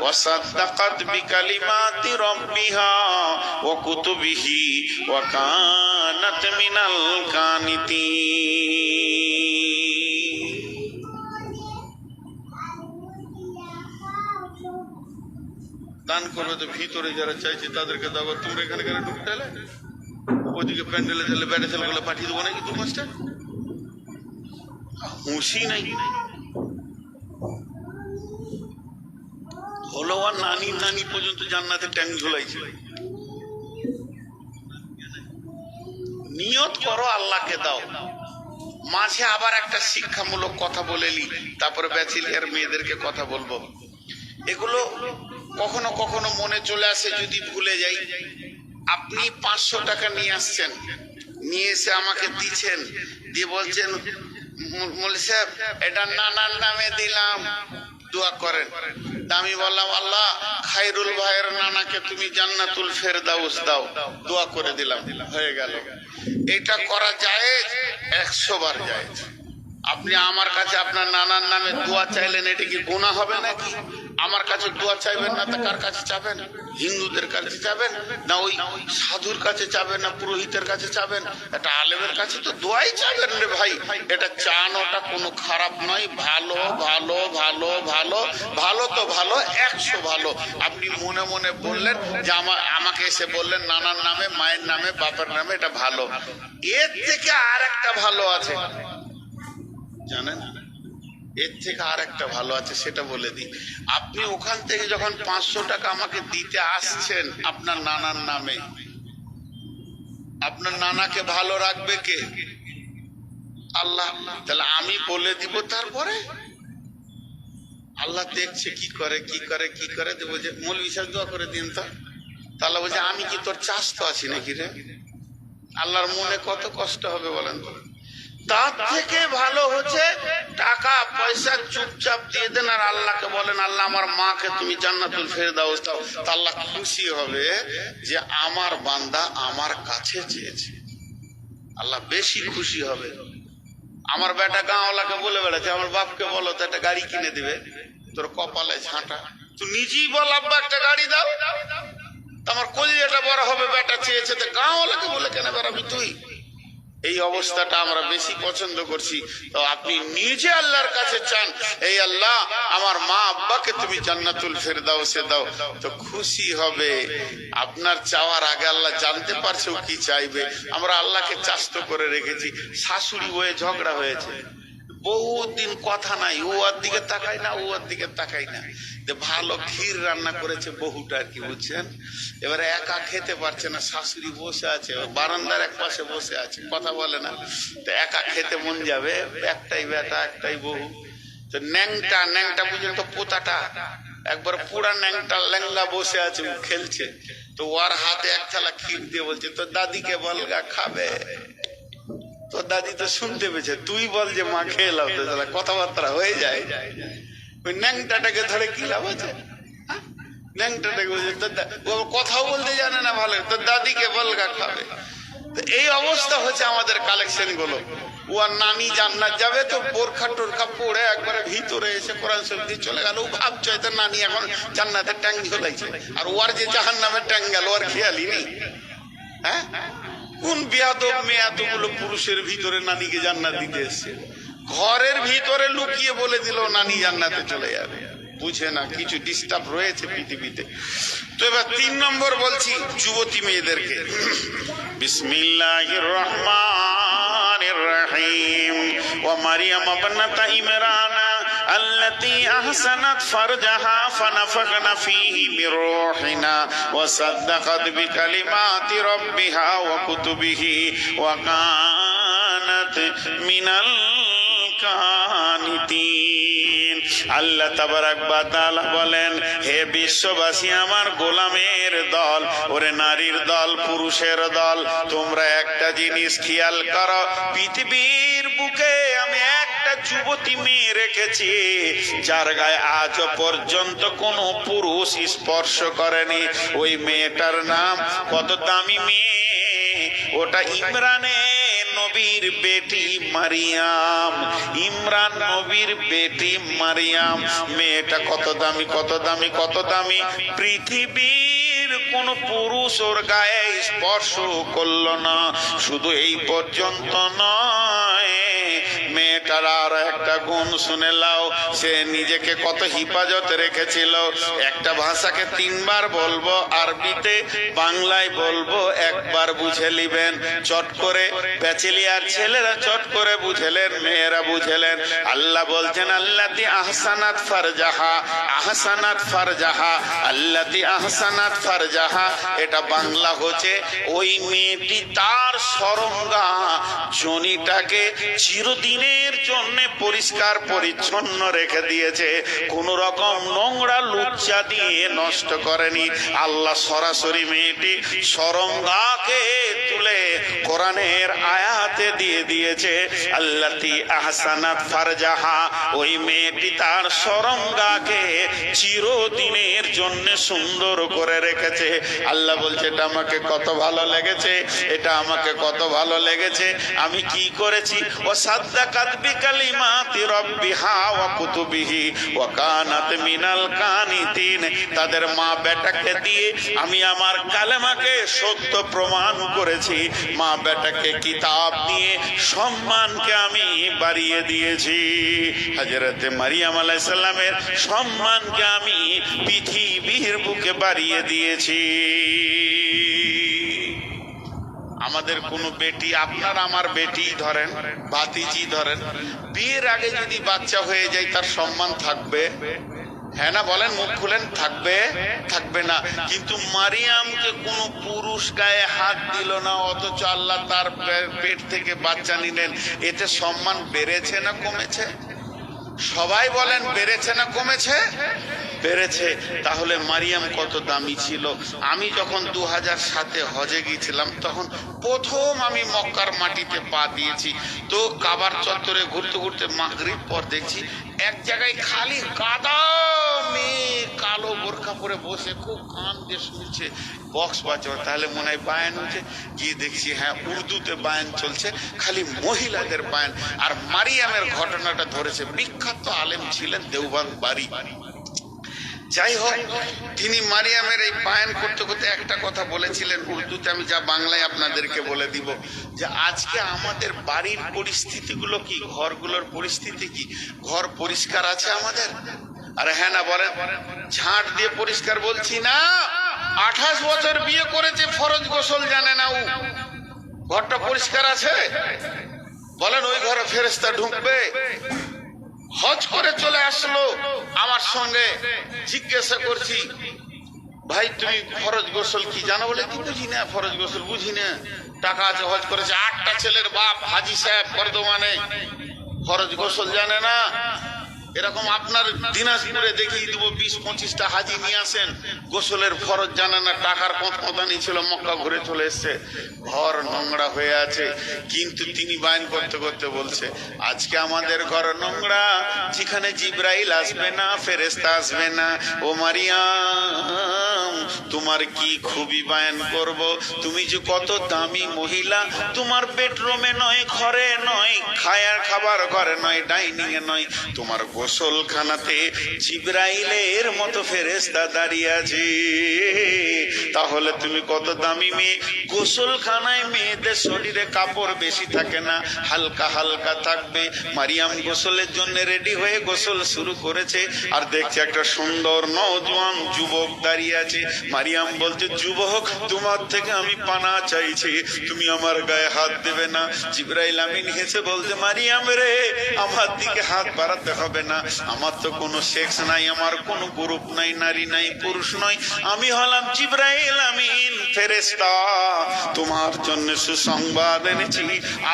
وصدقت بكلمات ربها وكتبه وكانت من القانتين দান করবে তো ভিতরে যারা চাইছে তাদেরকে দাও তোমরা এখানে এখানে ঢুকতে এলে ওদিকে প্যান্ডেলে ছেলে ব্যাটে ছেলেগুলো পাঠিয়ে দেবো নাকি দু পাঁচটা হুঁশি নাই হলো আর নানি নানি পর্যন্ত জান্নাতে ট্যাং ঝুলাইছে নিয়ত করো, আল্লাহকে দাও। মাঝে আবার একটা শিক্ষামূলক কথা বলেলি তারপরে ব্যাচিলিয়ার মেয়েদেরকে কথা বলব। এগুলো কখনো কখনো মনে চলে আসে যদি ভুলে যাই। আপনি পাঁচশো টাকা নিয়ে আসছেন, নিয়ে এসে আমাকে দিচ্ছেন, দিয়ে বলছেন, "মু- মৌলী সাহেব, এটা নানার নামে দিলাম। দোয়া করেন। আমি বললাম, আল্লাহ খাইরুল ভাইয়ের নানাকে তুমি জান্নাতুল ফের ফেরদাউস দাও। দোয়া করে দিলাম, হয়ে গেল। এটা করা যায় একশো বার যায় আপনি আমার কাছে আপনার নানার নামে দোয়া চাইলেন, এটা কি গুণা হবে নাকি? আমার কাছে দোয়া চাইবেন না, তা কার কাছে চাবেন? হিন্দুদের কাছে চাবেন না ওই সাধুর কাছে চাবেন না পুরোহিতের কাছে চাবেন? এটা আলেমের কাছে তো দোয়াই চাবেন রে ভাই। এটা চান ওটা কোনো খারাপ নয়। ভালো ভালো ভালো ভালো ভালো তো ভালো, একশো ভালো। আপনি মনে মনে বললেন যে আমার আমাকে এসে বললেন, নানার নামে, মায়ের নামে, বাপের নামে এটা ভালো। এর থেকে আর একটা ভালো আছে। জানেন? এর থেকে আর একটা ভালো আছে, সেটা বলে দিই। আপনি ওখান থেকে যখন পাঁচশো টাকা আমাকে দিতে আসছেন আপনার নানার নামে, আপনার নানাকে ভালো রাখবে কে? আল্লাহ। তাহলে আমি বলে দিব তারপরে? আল্লাহ দেখছে কি করে কি করে কি করে দেবো যে মূল বিশ্বাস দোয়া করে দিন তো। তাহলে বলছে, আমি কি তোর চাষ তো আছি নাকি রে? আল্লাহর মনে কত কষ্ট হবে বলেন তো? তার থেকে ভালো হচ্ছে টাকা, পয়সা চুপচাপ দিয়ে দেন আর আল্লাহকে বলেন, আল্লাহ, আমার মাকে তুমি জান্নাতুল ফেরদাউস দাও। আল্লাহ খুশি হবে যে আমার বান্দা আমার কাছে চেয়েছে। আল্লাহ বেশি খুশি হবে। আমার বেটা গাঁওয়ালাকে বলে বেড়াচ্ছে, আমার বাপকে বলো, তো একটা গাড়ি কিনে দিবে। তোর কপালে ঝাঁটা। তুই নিজেই বল, আব্বা, একটা গাড়ি দাও। আমার কলিজাটা বড় হবে, বেটা চেয়েছে। তো গাঁওয়ালাকে বলে কেন বেড়াবি তুই? এই অবস্থাটা আমরা বেশি পছন্দ করছি। তো আপনি নিজে আল্লাহর কাছে চান, এই আল্লাহ, আমার মা আব্বাকে তুমি জান্নাতুল ফের দাও। সে দাও তো খুশি হবে। আপনার চাওয়ার আগে আল্লাহ জানতে পারছে কি চাইবে। আমরা আল্লাহকে চাস্ত করে রেখেছি। শাশুড়ি হয়ে ঝগড়া হয়েছে। বহুদিন কথা নাই ও আর দিকে তাকাই না ও আর দিকে তাকাই না। যে ভালো ক্ষীর রান্না করেছে বহুটা আর কি, বুঝছেন? এবারে একা খেতে পারছে না, শাশুড়ি বসে আছে, বারান্দার এক পাশে বসে আছে, কথা বলে না। তো একা খেতে মন যাবে, একটাই বেটা, একটাই বহু তো ন্যাংটা ন্যাংটা বুঝলেন তো পোতাটা? একবার পুরা ন্যাংটা ল্যাংলা বসে আছে খেলছে। তো ওর হাতে এক থালা ক্ষীর দিয়ে বলছে তো দাদিকে বলগা খাবে। দাদি তো শুনতে পেয়েছে। তুই বল যে মা খেয়ে লাভ তো শালা কথাবার্তা হয়ে যায়। ওই ন্যাংটাটাকে ধরে কি লাভ আছে? হ্যাঁ? ন্যাংটাটাকে বলছে ও কথাও বলতে জানে না ভালো, তোর দাদিকে বলগা খাবে। এই অবস্থা হচ্ছে আমাদের কালেকশনগুলো। ও আর নানি জান্নাত যাবে তো, বোরখা টোরখা পরে একবারে ভিতরে এসে কোরআন শরীফ দিয়ে চলে গেল। ও ভাবছে তো নানি এখন জান্নাতের ট্যাং ঝোলাইছে। আর ওর যে জাহান নামের ট্যাং গেল ওর খেয়ালই নেই। হ্যাঁ? কোন বিয়াদব মেয়ে এতগুলো পুরুষের ভিতরে নানিকে জান্নাত দিতে এসছে? ঘরের ভিতরে লুকিয়ে বলে দিল, নানি জান্নাতে চলে যাবে। বুঝে না, কিছু ডিস্টার্ব রয়েছে পৃথিবীতে। তো এবার তিন নম্বর বলছি যুবতী মেয়েদেরকে। বিসমিল্লাহির রহমানির রহিম। ওয়া মারিয়াম ইমরানা التي أحسنت فرجها فنفخنا فيه من روحنا وصدقت بكلمات ربها وكتبه وكانت من القانتين আল্লাহ তাবারাক বা তাআলা বলেন হে বিশ্ববাসী আমার গোলামের দল ওরে নারীর দল পুরুষের দল তোমরা একটা জিনিস খেয়াল করো পৃথিবীর বুকে আমি একটা যুবতী মেয়ে রেখেছি, যার গায়ে আজ পর্যন্ত কোনো পুরুষ স্পর্শ করেনি। ওই মেয়েটার নাম কত দামি মেয়ে? ওটা ইমরানের নবীর বেটি মারিয়াম। ইমরান নবীর বেটি মারিয়াম। মেয়েটা কত দামি কত দামি কত দামি। পৃথিবীর কোন পুরুষ ওর গায়ে স্পর্শ করল না। শুধু এই পর্যন্ত নয় মেয়েটার আর একটা গুণ শুনে লাও। সে নিজেকে কত হিফাজতে রেখেছিল। একটা ভাষাকে তিনবার বলব, আরবিতে বাংলায় বলব, একবার বুঝে নিবেন। চট করে ব্যাচেলিয়ার ছেলেরা চট করে বুঝেলেন, মেয়েরা বুঝেলেন। আল্লাহ বলছেন, আল্লাতি আহসানাত ফারজাহা আহসানাত ফারজাহা, আল্লাতি আহসানাত ফারজাহা। এটা বাংলা হচ্ছে, ওই মেয়েটি তার সরঙ্গা, জনিটাকে চিরদিনের জন্য পরিষ্কার পরিচ্ছন্ন রেখে দিয়েছে। কোন রকম নোংরা লুচ্চা দিয়ে নষ্ট করেনি। আল্লাহ সরাসরি মেয়েটি সরঙ্গাকে তুলে কোরআনের আয়াতে দিয়ে দিয়েছে। আল্লাতি আহসানাত ফারজাহা, ওই মেয়েটি তার সরঙ্গাকে চিরদিনের জন্য সুন্দর করে রেখেছে। আল্লাহ বলছে, এটা আমাকে কত ভালো লেগেছে, এটা আমাকে কত ভালো লেগেছে, আমি কি করেছি? ও সাদ্দাকাত বিকালিমাতি রব্বিহা ওয়া কুতুবিহি ওয়া কানাত মিনাল কানিতিন। তাদের মা বেটাকে দিয়ে আমি আমার কালেমাকে সত্য প্রমাণ করেছি। মা বেটাকে কিতাব দিয়ে সম্মানকে আমি বাড়িয়ে দিয়েছি। হজরতে মারিয়াম আলাইসাল্লামের সম্মানকে আমি পৃথিবীর বুকে বাড়িয়ে দিয়েছি। আমাদের কোনো বেটি, আপনার আমার বেটি ধরেন ভাতিজি ধরেন, বিয়ের আগে যদি বাচ্চা হয়ে যায়, তার সম্মান থাকবে। হ্যাঁ না, বলেন, মুখ খুলেন, থাকবে থাকবে না। কিন্তু মারিয়ামকে কোনো পুরুষ গায়ে হাত দিল না, অথচ আল্লাহ তার পেট থেকে বাচ্চা নিলেন। এতে সম্মান বেড়েছে না কমেছে? সবাই বলেন, বেড়েছে না কমেছে? বেড়েছে, তাহলে মারিয়াম কত দামি ছিল? আমি যখন দু হাজার সাতে হজে গিয়েছিলাম, তখন প্রথম আমি মক্কার মাটিতে পা দিয়েছি। তো কাবার চত্বরে ঘুরতে ঘুরতে মাগরিব পর দেখছি, এক জায়গায় খালি কাদা মেয়ে কালো বোরখা পরে বসে খুব কান দিয়ে শুনছে বক্স বাজছে তাহলে মনে হয় বায়ান হচ্ছে গিয়ে দেখছি হ্যাঁ উর্দুতে বায়ান চলছে, খালি মহিলাদের বায়ান। আর মারিয়ামের ঘটনাটা ধরেছে, বিখ্যাত আলেম ছিলেন দেওবান বাড়ি। যাই হোক, তিনি মারিয়ামের এই বায়ান করতে করতে একটা কথা বলেছিলেন উর্দুতে, আমি যা বাংলায় আপনাদেরকে বলে দিব, যে আজকে আমাদের বাড়ির পরিস্থিতিগুলো কি? ঘরগুলোর পরিস্থিতি কি? ঘর পরিষ্কার আছে আমাদের? আরে হ্যাঁ না, বলেন। ঝাঁট দিয়ে পরিষ্কার বলছি না। আঠাশ বছর বিয়ে করেছে ফরজ গোসল জানে না ও। ঘরটা পরিষ্কার আছে? বলেন, ওই ঘরে ফেরেস্তা ঢুকবে। হজ করে চলে আসলো। আমার সঙ্গে জিজ্ঞাসা করছি, ভাই, তুমি ফরজ গোসল কি জানো বলে? কি বুঝি না ফরজ গোসল বুঝি না। টাকা আছে, হজ করেছে। আটটা ছেলের বাপ হাজি সাহেব বর্ধমানে। ফরজ গোসল জানে না। এরকম আপনার দিনাজপুরে দেখিয়ে দেবো, বিশ পঁচিশটা হাজি নিয়ে আসেন। গোসলের ফরজ জানে না, টাকার কঁতকঁতানি ছিল, মক্কা ঘুরে চলে এসছে। ঘর নোংরা হয়ে আছে, কিন্তু তিনি বায়ন করতে করতে বলছে, আজকে আমাদের ঘর নোংরা, যেখানে জিব্রাইল আসবে না ফেরেস্তা আসবে না। ও মারিয়াম, তোমার কি খুবই বায়ান করব? তুমি যে কত দামি মহিলা, তোমার বেডরুমে নয়, ঘরে নয়, খায়ার খাবার ঘরে নয় ডাইনিং এ নয়, তোমার গোসলখানাতে জিব্রাইলের মতো ফেরেস্তা দাঁড়িয়ে আছে। তাহলে তুমি কত দামি মেয়ে? গোসলখানায় মেয়েদের শরীরে কাপড় বেশি থাকে না, হালকা হালকা থাকবে। মারিয়াম গোসলের জন্য রেডি হয়ে গোসল শুরু করেছে আর দেখছে একটা সুন্দর নজওয়ান যুবক দাঁড়িয়ে আছে। মারিয়াম বলছে, যুবক, তোমার থেকে আমি পানা চাইছি। তুমি আমার গায়ে হাত দেবে না। জিব্রাইল আমিন হেসে বলছে, মারিয়াম রে, আমার দিকে হাত বাড়াতে হবে না। আমার তো কোনো সেক্স নাই, আমার কোনো গ্রুপ নাই, নারী নাই, পুরুষ নয়। আমি হলাম জিব্রাইল আমিন ফেরেস্তা তোমার জন্য সুসংবাদ এনেছি।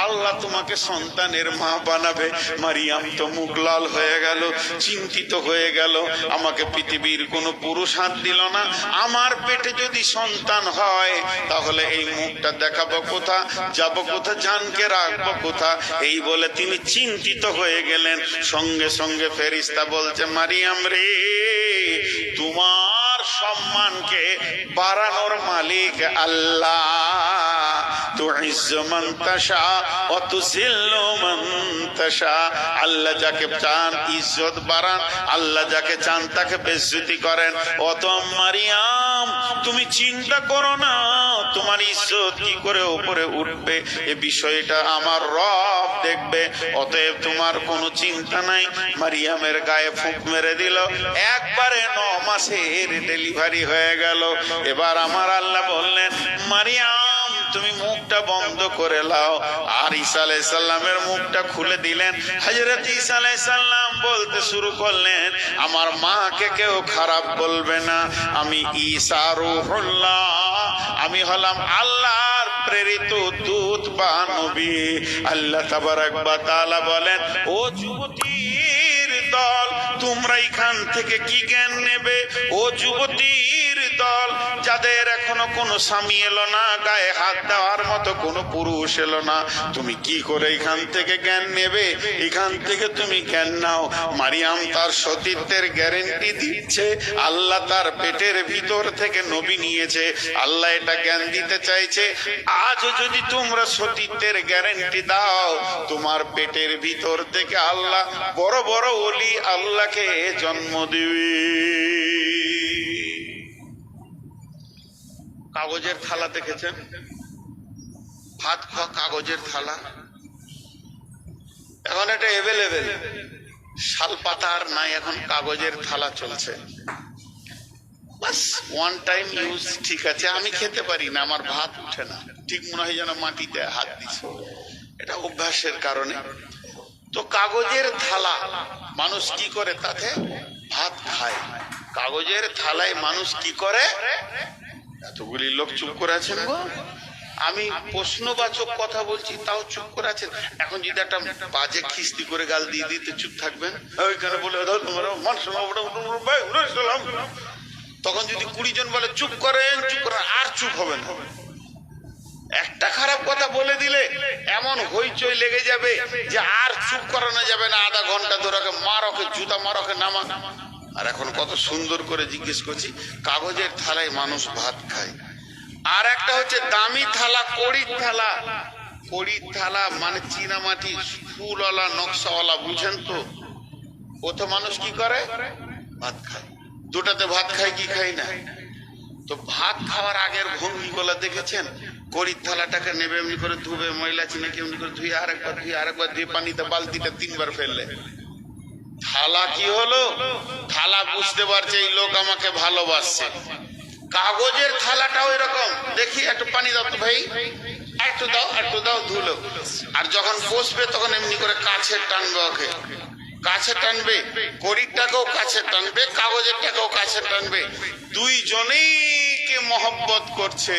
আল্লাহ তোমাকে সন্তানের মা বানাবে। মারিয়াম তো মুখ লাল হয়ে গেল, চিন্তিত হয়ে গেল। আমাকে পৃথিবীর কোনো পুরুষ হাত দিল না। আমার পেটে যদি সন্তান হয়, তাহলে এই মুখটা দেখাবো কোথা, যাব কোথা, জানকে রাখব কোথা? এই বলে তিনি চিন্তিত হয়ে গেলেন। সঙ্গে সঙ্গে ফেরিস্তা বলছে মারিয়াম রে তোমার সম্মানকে বাড়ানোর মালিক আল্লাহ। আল্লাহ যাকে চান ইজ্জত বাড়ান, আল্লাহ যাকে চান তাকে বেজ্জতি করেন। অত মারিয়াম, তুমি চিন্তা করো না, তোমার ইজ্জত কি করে উপরে উঠবে? এ বিষয়টা আমার রব দেখবে, অতএব তোমার কোনো চিন্তা নাই। মারিয়ামের গায়ে ফুঁক মেরে দিল। একবারে ন মাসের ডেলিভারি হয়ে গেল। এবার আমার আল্লাহ বললেন, মারিয়াম, তুমি মুখটা বন্ধ করে লাও। আর ঈসা আলাইসাল্লামের মুখটা খুলে দিলেন। হজরত ঈসা আলাইসাল্লাম বলতে শুরু করলেন, আমার মাকে কেউ খারাপ বলবে না। আমি ঈসা রুহুল্লাহ। আমি হলাম আল্লাহর প্রেরিত দূত বা নবী। আল্লাহ তাবারাক ওয়া তাআলা বলেন, ও যুবতীর দল তোমরা এখান থেকে কি জ্ঞান নেবে? ও যুবতীর দল, যাদের এখনও কোনো স্বামী এলো না, গায়ে হাত দেওয়ার মতো কোনো পুরুষ এলো না। তুমি কি করে এখান থেকে জ্ঞান নেবে? এখান থেকে তুমি জ্ঞান নাও। মারিয়াম তার সতীত্বের গ্যারেন্টি দিচ্ছে। আল্লাহ তার পেটের ভিতর থেকে নবী নিয়েছে। আল্লাহ এটা জ্ঞান দিতে চাইছে। আজও যদি তোমরা সতীত্বের গ্যারেন্টি দাও, তোমার পেটের ভিতর থেকে আল্লাহ বড় বড় ওলি আল্লাহকে জন্ম দিবে। কাগজের থালা দেখেছেন? ভাত খাওয়া কাগজের থালা। এখন এটা এভেলেবেল শাল পাতা আর নাই, এখন কাগজের থালা চলছে। বাস ওয়ান টাইম ইউজ ঠিক আছে। আমি খেতে পারি না, আমার ভাত উঠে না। ঠিক মনে হয় যেন মাটিতে হাত দিছে। এটা অভ্যাসের কারণে। তো কাগজের থালা, মানুষ কি করে তাতে? ভাত খায়। কাগজের থালায় মানুষ কি করে? এতগুলি লোক চুপ করে আছেন গো। আমি প্রশ্নবাচক কথা বলছি, তাও চুপ করে আছেন। এখন যদি একটা বাজে খিস্তি করে গাল দিয়ে দিতে চুপ থাকবেন। ওইখানে বলে। তখন যদি কুড়ি জন বলে, চুপ করেন চুপ করেন, আর চুপ হবেন একটা খারাপ কথা বলে দিলে এমন হইচই লেগে যাবে যে আর চুপ করানো যাবে না আধা ঘণ্টা ধরে মারকে, জুতা মারকে, নামা। আর এখন কত সুন্দর করে জিজ্ঞেস করছি, কাগজের থালায় মানুষ ভাত খায়। আর একটা হচ্ছে দামি থালা, কড়ির থালা। কড়ির থালা মানে চীনামাটি, ফুলওয়ালা, নকশাওয়ালা, বুঝেন তো? ও তো মানুষ কি করে? ভাত খায়। দুটাতে ভাত খায় কি খায় না? তো ভাত খাওয়ার আগের ভঙ্গিগুলো দেখেছেন? কড়ির থালাটাকে নেবে, এমনি করে ধুবে, ময়লা চিনাকে এমনি করে ধুয়ে আরেকবার ধুয়ে আরেকবার ধুয়ে পানিতে বালতিটা তিনবার ফেললে। থালা কি হলো? থালা বুঝতে পারছে, এই লোক আমাকে ভালোবাসছে। কাগজের থালাটাও এরকম। দেখি, একটু পানি দাও তো ভাই। একটু দাও একটু দাও, ধুলো। আর যখন বসবে, তখন এমনি করে কাছে টানবে ওকে। কাছে টানবে কড়িরটাকেও কাছে টানবে, কাগজেরটাকেও কাছে টানবে। দুইজনেই কে মহব্বত করছে?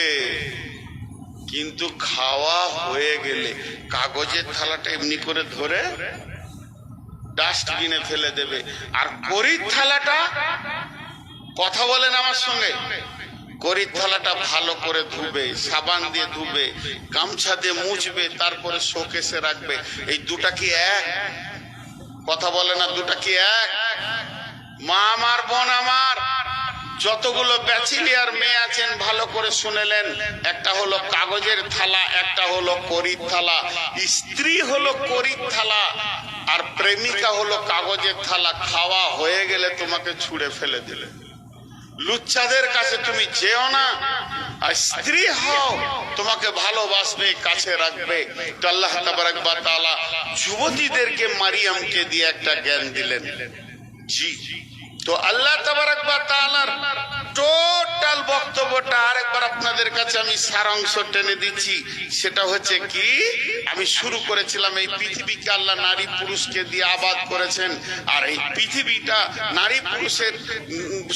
কিন্তু খাওয়া হয়ে গেলে কাগজের থালাটা এমনি করে ধরে ডাস্টবিনে ফেলে দেবে। আর করির থালাটা কথা বলেন আমার সঙ্গে। করির থালাটা ভালো করে ধুবে, সাবান দিয়ে ধুবে, গামছা দিয়ে মুছবে, তারপরে শোকেসে রাখবে। এই দুটা কি এক? কথা বলে না, দুটা কি এক? মা আমার বোন আমার। যতগুলো ব্যাচিলিয়ার মেয়ে আছেন, ভালো করে শুনেলেন। একটা হলো কাগজের থালা, একটা হলো করির থালা। স্ত্রী হলো করির থালা, আর প্রেমিকা হলো কাগজের থালা। খাওয়া হয়ে গেলে তোমাকে ছুঁড়ে ফেলে দিলে। লুচ্চাদের কাছে তুমি যেও না, আর স্ত্রী হও, তোমাকে ভালোবাসবে, কাছে রাখবে। আল্লাহ তাআলা যুবতীদেরকে মারিয়ামকে দিয়ে একটা জ্ঞান দিলেন। জি। তো আল্লাহ ওয়া টোটাল বক্তব্যটা আরেকবার আপনাদের কাছে আমি সারাংশ টেনে দিচ্ছি। সেটা হচ্ছে কি, আমি শুরু করেছিলাম এই পৃথিবীকে আল্লাহ নারী পুরুষকে দিয়ে আবাদ করেছেন, আর এই পৃথিবীটা নারী পুরুষের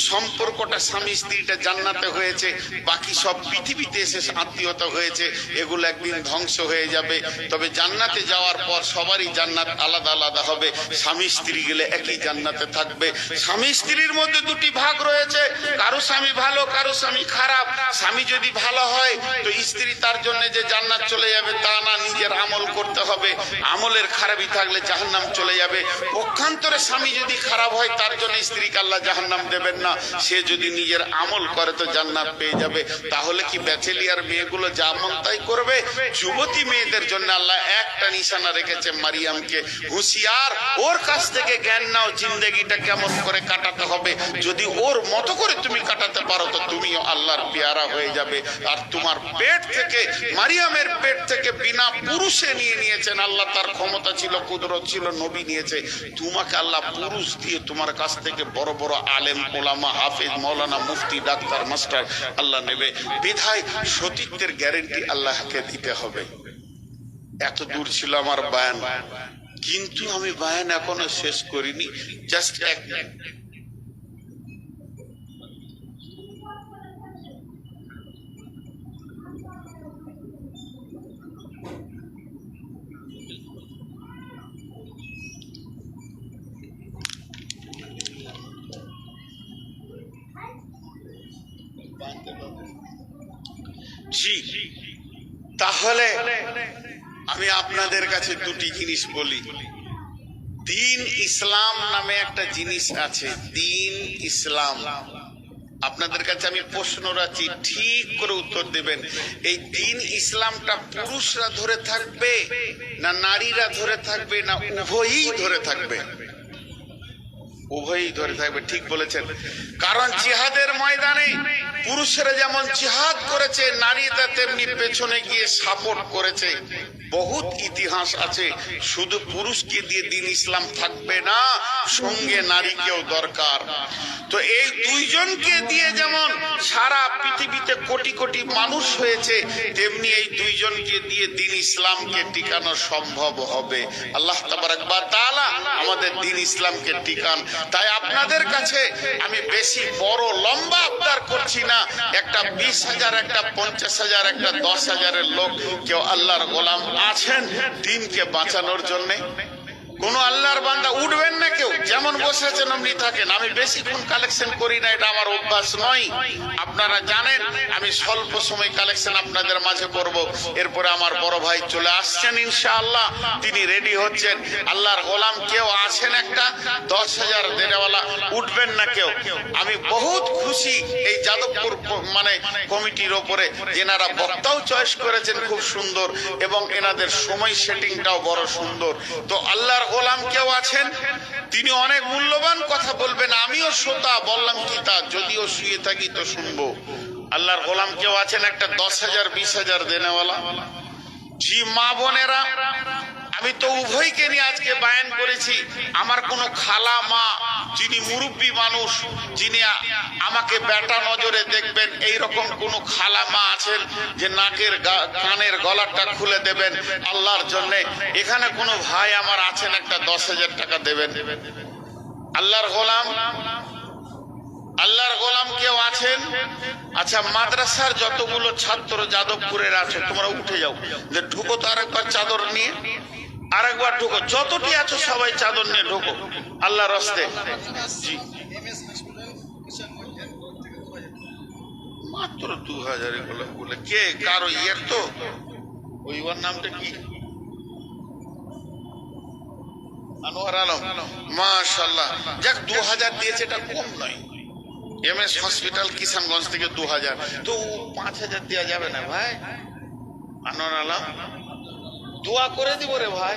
সম্পর্কটা স্বামী স্ত্রীটা জান্নাতে হয়েছে, বাকি সব পৃথিবীতে এসে আত্মীয়তা হয়েছে, এগুলো একদিন ধ্বংস হয়ে যাবে। তবে জান্নাতে যাওয়ার পর সবারই জান্নাত আলাদা আলাদা হবে। স্বামী স্ত্রী গেলে একই জান্নাতে থাকবে। স্বামী স্ত্রীর মধ্যে দুটি ভাগ রয়েছে, কারও স্বামী ভালো, কারও স্বামী খারাপ। স্বামী যদি ভালো হয়, তো স্ত্রী তার জন্য যে জান্নাত চলে যাবে, তা না নিজের আমল করতে হবে। আমলের খারাপই থাকলে জাহান্নাম চলে যাবে। পক্ষান্তরে স্বামী যদি খারাপ হয়, তার জন্য স্ত্রীকে আল্লাহ জাহান্নাম দেবেন না। সে যদি নিজের আমল করে, তো জান্নাত পেয়ে যাবে। তাহলে কি ব্যাচেলিয়ার মেয়েগুলো যেমন তাই করবে? যুবতী মেয়েদের জন্য আল্লাহ একটা নিশানা রেখেছে মারিয়ামকে। হুঁশিয়ার, ওর কাছ থেকে জ্ঞান নাও, জিন্দগিটা কেমন করে কাটাতে হবে। যদি ওর মতো করে তুমি কাটাতে পারো, তো তুমিও আল্লাহর পেয়ারা হয়ে যাবে। আর তোমার পেট থেকে, মারিয়ামের পেট থেকে বিনা পুরুষে নিয়ে নিয়েছেন। আল্লাহ তার ক্ষমতা ছিল, কুদরত ছিল, নবী নিয়েছে। তোমাকে আল্লাহ পুরুষ দিয়ে তোমার কাছ থেকে বড় বড় আলেম, ওলামা, হাফিজ মৌলানা মুফতি, ডাক্তার, মাস্টার আল্লাহ নেবে। বিধায় সতীত্বের গ্যারেন্টি আল্লাহকে দিতে হবে। এত দূর ছিল আমার বায়ান। কিন্তু আমি বায়ান এখনও শেষ করিনি। জাস্ট এক জি তাহলে আমি আপনাদের কাছে দুটি জিনিস বলি। দিন ইসলাম নামে একটা জিনিস আছে, দিন ইসলাম। আপনাদের কাছে আমি প্রশ্ন রাখছি, ঠিক করে উত্তর দেবেন। এই দিন ইসলামটা পুরুষরা ধরে থাকবে, না নারীরা ধরে থাকবে, না উভয়ই ধরে থাকবে? উভয়ই ধরে থাকবে, ঠিক বলেছেন। কারণ জিহাদের ময়দানে পুরুষেরা যেমন জিহাদ করেছে, নারীরা তেমনি পেছনে গিয়ে সাপোর্ট করেছে। বহুত ইতিহাস আছে, শুধু পুরুষকে দিয়ে দিন ইসলাম থাকবে না, সঙ্গে নারীকেও দরকার। তো এই দুইজনকে দিয়ে যেমন সারা পৃথিবীতে কোটি কোটি মানুষ হয়েছে, তেমনি এই দুইজনকে দিয়ে দিন ইসলামকে টিকানো সম্ভব হবে। আল্লাহ তাবারাক বা তাআলা আমাদের দিন ইসলামকে টিকান। তাই আপনাদের কাছে আমি বেশি বড় লম্বা আবদার করছি না, একটা বিশ হাজার, একটা পঞ্চাশ হাজার, একটা দশ হাজারের লোক কেউ আল্লাহর গোলাম আছেন দিনকে বাঁচানোর জন্যে। কোন আল্লাহর বান্দা উঠবেন না কেউ। যেমন বসেছেন অমনি থাকেন। আমি বেশিক্ষণ কালেকশন করি না, এটা আমার অভ্যাস নয়। আপনারা জানেন, আমি স্বল্প সময় কালেকশন আপনাদের মাঝে করব। এরপরে আমার বড় ভাই চলে আসছেন, ইনশাআল্লাহ। তিনি রেডি হচ্ছেন। আল্লাহর গোলাম কেউ আছেন একটা? দশ হাজার দেনেওয়ালা উঠবেন না কেউ। আমি বহুত খুশি এই যাদবপুর মানে কমিটির ওপরে। যেনারা বক্তাও চয়েস করেছেন, খুব সুন্দর। এবং এনাদের সময় সেটিংটাও বড় সুন্দর। তো আল্লাহর গোলাম কেউ আছেন? তিনি অনেক মূল্যবান কথা বলবেন, আমিও শ্রোতা, বললাম কি তা, যদিও শুয়ে থাকি তো শুনব। আল্লাহর গোলাম কেউ আছেন? একটা দশ হাজার, বিশ হাজার দেনেওয়ালা। জি, মা বোনেরা, আমি তো উভয়কে নিয়ে আজকে বায়ান করেছি। আমার কোনো খালা মা যিনি মুরব্বী মানুষ, যিনি আমাকে বেটা নজরে দেখবেন এই রকম কোনো খালা মা আছেন যে নাকের কানের গলাটা খুলে দেবেন, আল্লাহর জন্য। এখানে কোনো ভাই আমার আছেন, একটা দশ হাজার টাকা দেবেন। আল্লাহর গোলাম? আল্লাহর গোলাম কেউ আছেন? আচ্ছা মাদ্রাসার যতগুলো ছাত্র যাদবপুরের আছে, তোমরা উঠে যাও। যে ঢুকো তো আরেকবার চাদর নিয়ে। আরেকবার ঢুকো। যতটি আছো সবাই চাদর নিয়ে ঢুকো। আল্লাহ রস্তে মাত্র দু হাজার বলে কে? কারও ইয়ের তো? ওই নামটা কি? আনোয়ার আলম। মাশাল্লাহ যাক, দু হাজার দিয়েছে, এটা কম নয়। এম এস হসপিটাল কিষানগঞ্জ থেকে দু হাজার। তো পাঁচ হাজার দেওয়া যাবে না ভাই? আনোয়ার আলম? দোয়া করে দিব রে ভাই?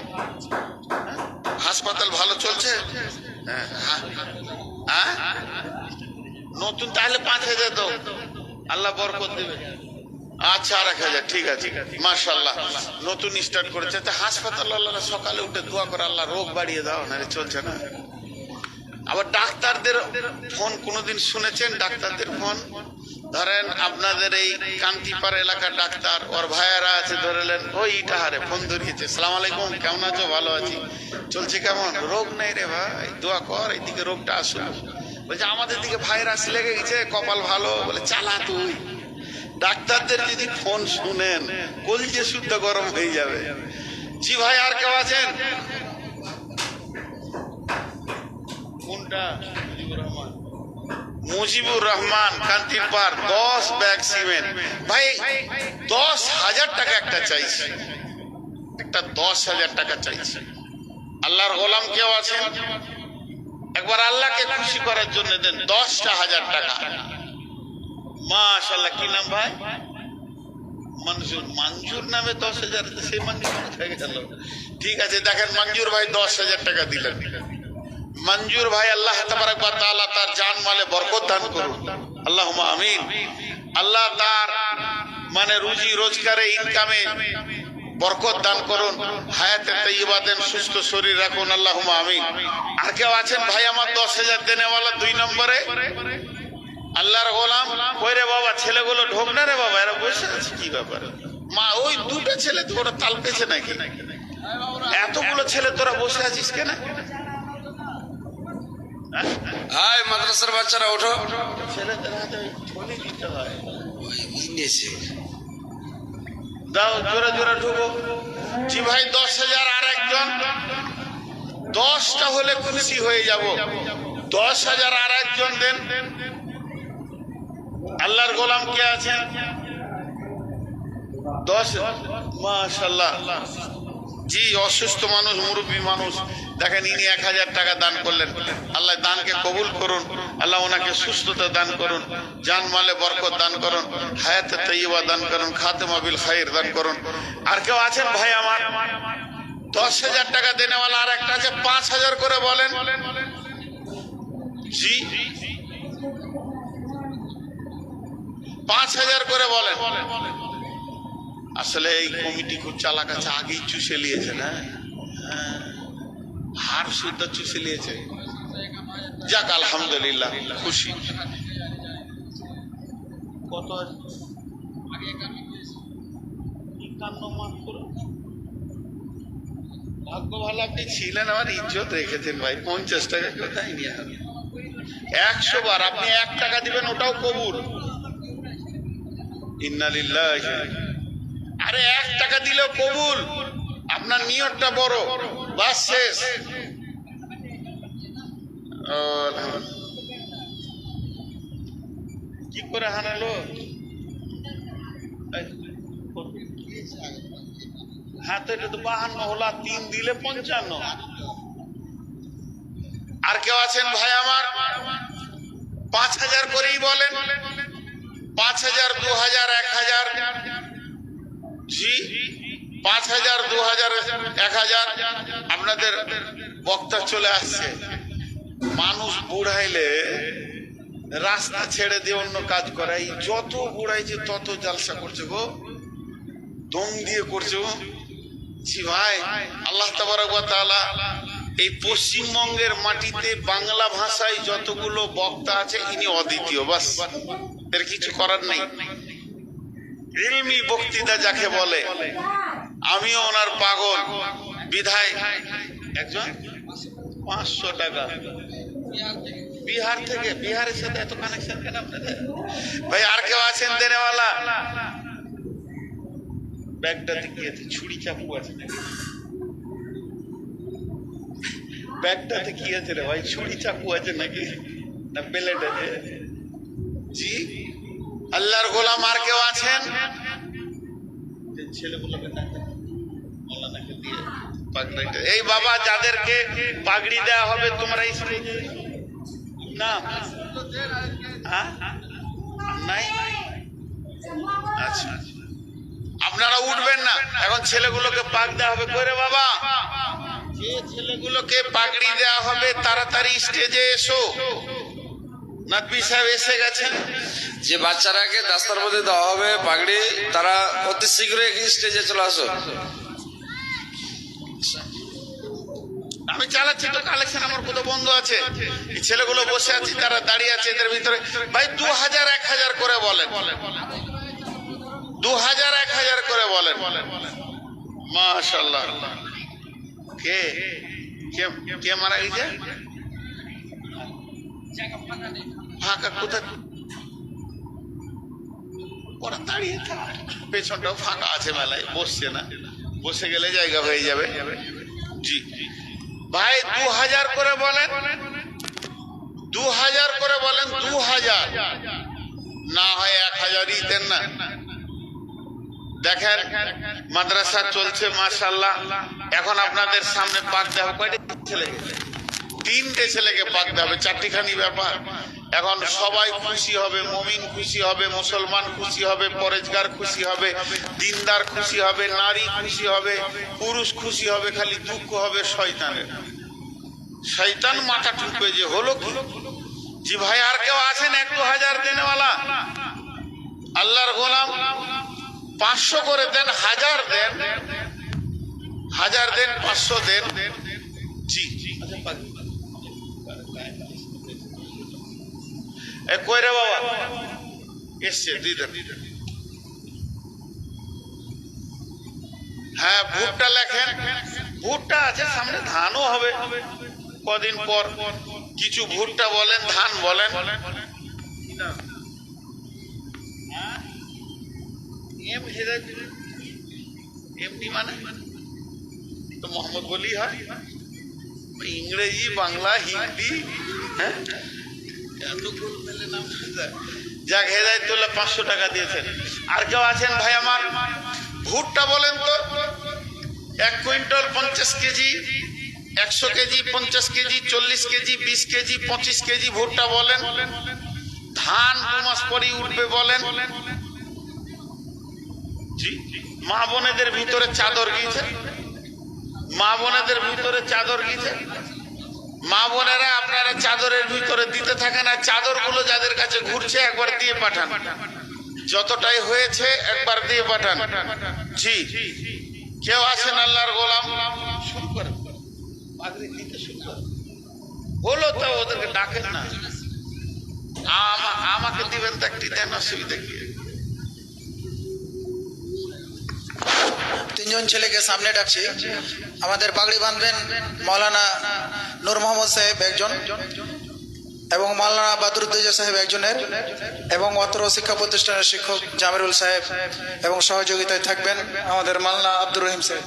হাসপাতাল ভালো চলছে? হ্যাঁ, হ্যাঁ? হ্যাঁ? নতুন তাহলে পাঁচ হাজার দাও আল্লাহ বরকত দেবে। আচ্ছা আর এক হাজার ঠিক আছে। মার্শাল্লাহ নতুন স্টার্ট করেছে। তা হাসপাতাল আল্লাহ সকালে উঠে দোয়া করে আল্লাহ রোগ বাড়িয়ে দাও না রে, চলছে না। আবার ডাক্তারদের ফোন কোনোদিন শুনেছেন? ডাক্তারদের ফোন? ধরেন আপনাদের এই কান্তিপাড়া এলাকার ডাক্তার, ওর ভাইয়ারা আছে ধরেলেন ওই ইটাহারে ফোন ধরিয়েছে। সালাম আলাইকুম, কেমন আছো? ভালো আছি। চলছে কেমন? রোগ নেই রে ভাই, দোয়া কর, এইদিকে রোগটা আসুক। বলছে, আমাদের দিকে ভাইরাস লেগে গেছে, কপাল ভালো। বলে, চালা তুই। ডাক্তারদের যদি ফোন শুনেন, কলজে শুদ্ধ গরম হয়ে যাবে। জি ভাই, আর কেউ আছেন? কোনটা? মুজিবুর রহমান। মুজিবুর রহমান কান্তির পার, দশ ব্যাগ সিমেন্ট। ভাই, দশ হাজার টাকা একটা চাইছি। একটা দশ হাজার টাকা চাইছি। আল্লাহর গোলাম কেউ আছেন? একবার আল্লাহকে খুশি করার জন্য দেন, দশটা হাজার টাকা। মাশাল্লাহ কি নাম ভাই? মঞ্জুর। মঞ্জুর নামে দশ হাজার সেই মঞ্জুর ঠিক আছে, দেখেন মঞ্জুর ভাই দশ হাজার টাকা দিলেন। মঞ্জুর ভাই, আল্লাহ তাআলা তার জান মালে বরকত দান করুন। আল্লাহুম্মা আমিন। আল্লাহ তার মানে রুজি, রোজগারে ইনকামে বরকত দান করুন। হায়াতে তৈবা দেন, সুস্থ শরীর রাখুন, আল্লাহুম্মা আমিন। আর কেউ আছেন, ভাই, আমার দশ হাজার দেনেওয়ালা দুই নম্বরে? আল্লাহর গোলাম। কই রে বাবা, ছেলেগুলো ঢোক না রে বাবা, এরা বসে আছে, কি ব্যাপার? মা, ওই দুটো ছেলে তো ওরা তাল পেছে নাকি? এতগুলো ছেলে তোরা বসে আছিস কেন? হাই মাদ্রাসার বাচ্চারা ওঠো। ছেলেদের হাতে থলি দিতে হয়। নিয়েছে দাও জোরে জোরে ঢুকো জি ভাই দশ হাজার আর একজন। দশটা হলে খুশি হয়ে যাব। দশ হাজার আর একজন দেন। আল্লাহর গোলাম কে আছেন? দশ মাশাল্লাহ জি, অসুস্থ মানুষ, মুরব্বী মানুষ। দেখেন, ইনি এক হাজার টাকা দান করলেন। আল্লাহ দানকে কবুল করুন। আল্লাহ ওনাকে সুস্থতা দান করুন। জান মালে বরকত দান করুন। হায়াতে তৈবা দান করুন। খাতেমা বিল খাইর দান করুন। আর কেউ আছেন ভাই আমার? দশ হাজার টাকা দেনেওয়ালা আর একটা আছে, পাঁচ হাজার করে বলেন। জি। পাঁচ হাজার করে বলেন। আসলে এই কমিটি খুব চালাক আছে আগেই চুষে নিয়েছে না? হ্যাঁ। হার শুদ্ধ চুষে নিয়েছে। যাক আলহামদুলিল্লাহ খুশি। কত ভাগ্য ভালো আপনি ছিলেন আমার ইজ্জত রেখেছেন ভাই। পঞ্চাশ টাকা কোথায় নিয়ে হবে। একশো বার আপনি এক টাকা দিবেন ওটাও কবুল। ইন্নালিল্লাহ আরে এক টাকা দিলেও কবুল। আপনার নিয়তটা বড়। বাস শেষ। কি করে হানালো হ্যাঁ তো বাহান্ন হলো তিন দিলে পঞ্চান্ন। আর কেউ আছেন ভাই আমার? পাঁচ হাজার করেই বলেন। পাঁচ হাজার, দু হাজার, এক হাজার। জি, পাঁচ হাজার, দু হাজার, এক হাজার আপনাদের বক্তা চলে আসছে। মানুষ বুড়াইলে রাস্তা ছেড়ে দিয়ে অন্য কাজ করে। এই যত বুড়াইছে তত জালসা করছে গো। দম দিয়ে করছে গো। জি ভাই, আল্লাহ তাআলা এই পশ্চিমবঙ্গের মাটিতে বাংলা ভাষায় যতগুলো বক্তা আছে, ইনি অদ্বিতীয়, বাস। এর কিছু করার নেই। ইলমি বক্তৃতা যাকে বলে, আমিও ওনার পাগল। বিধায় একজন? পাঁচশো টাকা। বিহার থেকে, বিহারের সাথে এত কানেকশন কেন ভাই, আর কেউ আছেন দেনেওয়ালা? ব্যাগটাতে কি আছে ছুরি চাপু আছে ব্যাগটাতে কি আছে রে ভাই, ছুরি চাকু আছে নাকি? না, প্লেট আছে জি? আল্লাহর গোলাম আর কেউ আছেন? এই বাবা যাদেরকে পাগড়ি দেওয়া হবে তোমরা স্টেজে না। হ্যাঁ? নাই? আচ্ছা। আপনারা উঠবেন না। এখন ছেলেগুলোকে পাক দেওয়া হবে। করে বাবা? যে ছেলেগুলোকে পাগড়ি দেওয়া হবে তাড়াতাড়ি স্টেজে এসো। নাদবি সাহেব এসে গেছেন। যে বাচ্চারাকে রাস্তার মধ্যে দেওয়া হবে, পাগড়ি, তারা অতি শীঘ্রই স্টেজে চলে আসো আমি চালাচ্ছি তো কালেকশন আমার কত বন্ধ আছে। ছেলেগুলো বসে আছে, তারা দাঁড়িয়ে আছে এদের ভিতরে। ভাই দু হাজার এক হাজার করে বলেন। দু হাজার এক হাজার করে বলেন। মাশাল্লাহ কে? কে? মারা গেছে পেছনটাও ফাঁকা আছে মেলায়, বসছে না। বসে গেলে জায়গা হয়ে যাবে। জি। ভাই দু হাজার করে বলেন। দু হাজার করে বলেন দু হাজার না হয় এক হাজারই দেন না। দেখেন, মাদ্রাসা চলছে মাশাল্লাহ এখন আপনাদের সামনে পাক দেওয়া কয়টা ছেলে? গেছে তিনটে ছেলেকে পাকতে হবে, চারটিখানি ব্যাপার। এখন সবাই খুশি হবে, মমিন খুশি হবে, মুসলমান খুশি হবে, পরেজগার খুশি হবে, দিনদার খুশি হবে, নারী খুশি হবে, পুরুষ খুশি হবে, খালি দুঃখ হবে শয়তানের। শয়তান মাথা ঠুকবে যে হলো কি? জি ভাই, আর কেউ আছেন এক হাজার দেনেওয়ালা? আল্লাহর গোলাম, পাঁচশো করে দেন, হাজার দেন। হাজার দেন, পাঁচশো দেন। জি। এ কই রে বাবা? এসছে দিয়ে দেন হ্যাঁ ভুট্টা লেখেন। ভুট্টা আছে, সামনে ধানও হবে। কদিন পর কিছু ভুট্টা বলেন, ধান বলেন। এমনি মানে? তো মোহাম্মদ বলি হয়। ইংরেজি, বাংলা, হিন্দি হ্যাঁ এত গোলমেলে নাম শুনতে। যাক, হেদায়তুল্লাহ পাঁচশো টাকা দিয়েছেন। আর কেউ আছেন ভাই আমার? ভুট্টা বলেন তো। এক কুইন্টাল পঞ্চাশ কেজি, একশো কেজি পঞ্চাশ কেজি, চল্লিশ কেজি, বিশ কেজি, পঁচিশ কেজি ভুট্টা বলেন। ধান দু মাস পরেই উঠবে বলেন। মা বোনেদের ভিতরে চাদর গিয়েছে। মা বোনেদের ভিতরে চাদর গিয়েছে। মা বোনেরা আপনারা চাদরের ভিতরে দিতে থাকেন আর চাদরগুলো যাদের কাছে ঘুরছে একবার দিয়ে পাঠান। যতটাই হয়েছে একবার দিয়ে পাঠান। জি। কেউ আছেন আল্লাহর গোলাম? হলো তো ওদেরকে ডাকেন না। আমাকে দিবেন তো একটি দেন, অসুবিধা কি? তিনজন ছেলেকে সামনে ডাকছি। আমাদের পাগড়ি বাঁধবেন মৌলানা নূর মোহাম্মদ সাহেব একজন এবং মৌলানা বাদরুদ্দোজা সাহেব একজনের এবং অত্র শিক্ষা প্রতিষ্ঠানের শিক্ষক জামিরুল সাহেব এবং সহযোগিতায় থাকবেন আমাদের মালনা আব্দুর রহিম সাহেব।